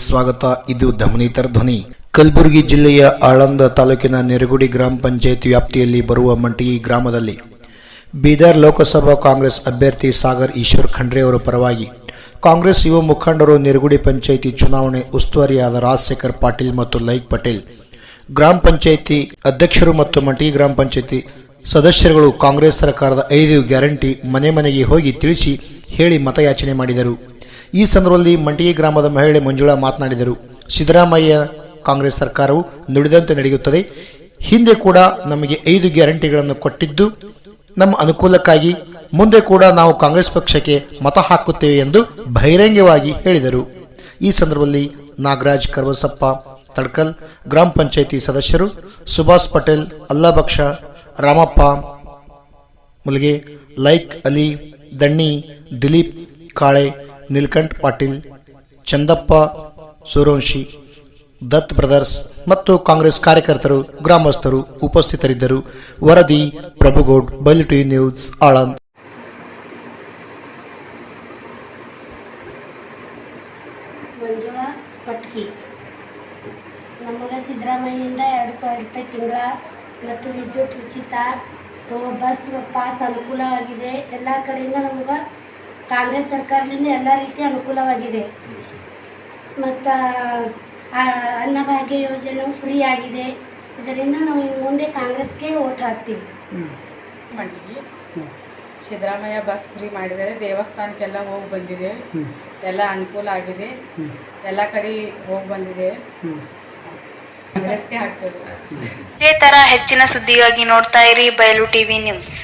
ಸ್ವಾಗತ. ಇದು ಧಮನಿತರ ಧ್ವನಿ. ಕಲಬುರಗಿ ಜಿಲ್ಲೆಯ ಆಳಂದ ತಾಲೂಕಿನ ನೆರಗುಡಿ ಗ್ರಾಮ ಪಂಚಾಯತ್ ವ್ಯಾಪ್ತಿಯಲ್ಲಿ ಬರುವ ಮಂಟಿಗಿ ಗ್ರಾಮದಲ್ಲಿ ಬೀದರ್ ಲೋಕಸಭಾ ಕಾಂಗ್ರೆಸ್ ಅಭ್ಯರ್ಥಿ ಸಾಗರ್ ಈಶ್ವರ್ ಖಂಡ್ರೆ ಅವರ ಪರವಾಗಿ ಕಾಂಗ್ರೆಸ್ ಯುವ ಮುಖಂಡರು ನೆರಗುಡಿ ಪಂಚಾಯಿತಿ ಚುನಾವಣೆ ಉಸ್ತುವಾರಿಯಾದ ರಾಜಶೇಖರ್ ಪಾಟೀಲ್ ಮತ್ತು ಲೈಕ್ ಪಟೇಲ್, ಗ್ರಾಮ ಪಂಚಾಯಿತಿ ಅಧ್ಯಕ್ಷರು ಮತ್ತು ಮಂಟಿಗಿ ಗ್ರಾಮ ಪಂಚಾಯಿತಿ ಸದಸ್ಯರುಗಳು ಕಾಂಗ್ರೆಸ್ ಸರ್ಕಾರದ ಐದು ಗ್ಯಾರಂಟಿ ಮನೆ ಮನೆಗೆ ಹೋಗಿ ತಿಳಿಸಿ ಹೇಳಿ ಮತಯಾಚನೆ ಮಾಡಿದರು. ಈ ಸಂದರ್ಭದಲ್ಲಿ ಮಂಟಿಗೆ ಗ್ರಾಮದ ಮಹಿಳೆ ಮಂಜುಳಾ ಮಾತನಾಡಿದರು. ಸಿದ್ದರಾಮಯ್ಯ ಕಾಂಗ್ರೆಸ್ ಸರ್ಕಾರವು ನುಡಿದಂತೆ ನಡೆಯುತ್ತದೆ. ಹಿಂದೆ ಕೂಡ ನಮಗೆ ಐದು ಗ್ಯಾರಂಟಿಗಳನ್ನು ಕೊಟ್ಟಿದ್ದು, ನಮ್ಮ ಅನುಕೂಲಕ್ಕಾಗಿ ಮುಂದೆ ಕೂಡ ನಾವು ಕಾಂಗ್ರೆಸ್ ಪಕ್ಷಕ್ಕೆ ಮತ ಹಾಕುತ್ತೇವೆ ಎಂದು ಬಹಿರಂಗವಾಗಿ ಹೇಳಿದರು. ಈ ಸಂದರ್ಭದಲ್ಲಿ ನಾಗರಾಜ್ ಕರ್ವಸಪ್ಪ ತಡ್ಕಲ್ ಗ್ರಾಮ ಪಂಚಾಯಿತಿ ಸದಸ್ಯರು, ಸುಭಾಷ್ ಪಟೇಲ್, ಅಲ್ಲಾಬಕ್ಷ, ರಾಮಪ್ಪ, ಮುಲ್ಗೆ, ಲೈಕ್ ಅಲಿ, ದಣ್ಣಿ, ದಿಲೀಪ್, ಕಾಳೆ ನೀಲ್ಕಂಠ್ ಪಾಟೀಲ್, ಚಂದಪ್ಪ, ಸೂರ್ಯವಂಶಿ, ದತ್ ಬ್ರದರ್ಸ್ ಮತ್ತು ಕಾಂಗ್ರೆಸ್ ಕಾರ್ಯಕರ್ತರು, ಗ್ರಾಮಸ್ಥರು ಉಪಸ್ಥಿತರಿದ್ದರು. ವರದಿ, ಪ್ರಭುಗೌಡ್ ಬಲಿಟಿ ನ್ಯೂಸ್, ಆಳಂದ್. ಮಂಜುಳಾ ಪಟ್ಕಿ. ನಮಗೆ ಸಿದ್ದರಾಮಯ್ಯಿಂದ ಎರಡು ಸಾವಿರ ರೂಪಾಯಿ ತಿಂಗಳ ಮತ್ತು ವಿದ್ಯುತ್ ಉಚಿತ ಬಸ್ ಪಾಸ್ ಅನುಕೂಲವಾಗಿದೆ ಎಲ್ಲ ಕಡೆಯಿಂದ ನಮ್ಗೆ ಕಾಂಗ್ರೆಸ್ ಸರ್ಕಾರದಿಂದ ಎಲ್ಲ ರೀತಿ ಅನುಕೂಲವಾಗಿದೆ. ಮತ್ತು ಅನ್ನಭಾಗ್ಯ ಯೋಜನೆ ಫ್ರೀ ಆಗಿದೆ. ಇದರಿಂದ ನಾವು ಇನ್ನು ಮುಂದೆ ಕಾಂಗ್ರೆಸ್ಗೆ ಓಟ್ ಹಾಕ್ತೀವಿ. ಮಟ್ಟಿಗೆ ಸಿದ್ದರಾಮಯ್ಯ ಬಸ್ ಫ್ರೀ ಮಾಡಿದ್ದಾರೆ. ದೇವಸ್ಥಾನಕ್ಕೆಲ್ಲ ಹೋಗಿ ಬಂದಿದೆ. ಎಲ್ಲ ಅನುಕೂಲ ಆಗಿದೆ. ಎಲ್ಲ ಕಡೆ ಹೋಗಿ ಬಂದಿದೆ. ಕಾಂಗ್ರೆಸ್ಗೆ ಹಾಕ್ತದೆ ಇದೇ ಥರ ಹೆಚ್ಚಿನ ಸುದ್ದಿಗಾಗಿ ನೋಡ್ತಾ ಇರಿ ಬಯಲು ಟಿವಿ ನ್ಯೂಸ್.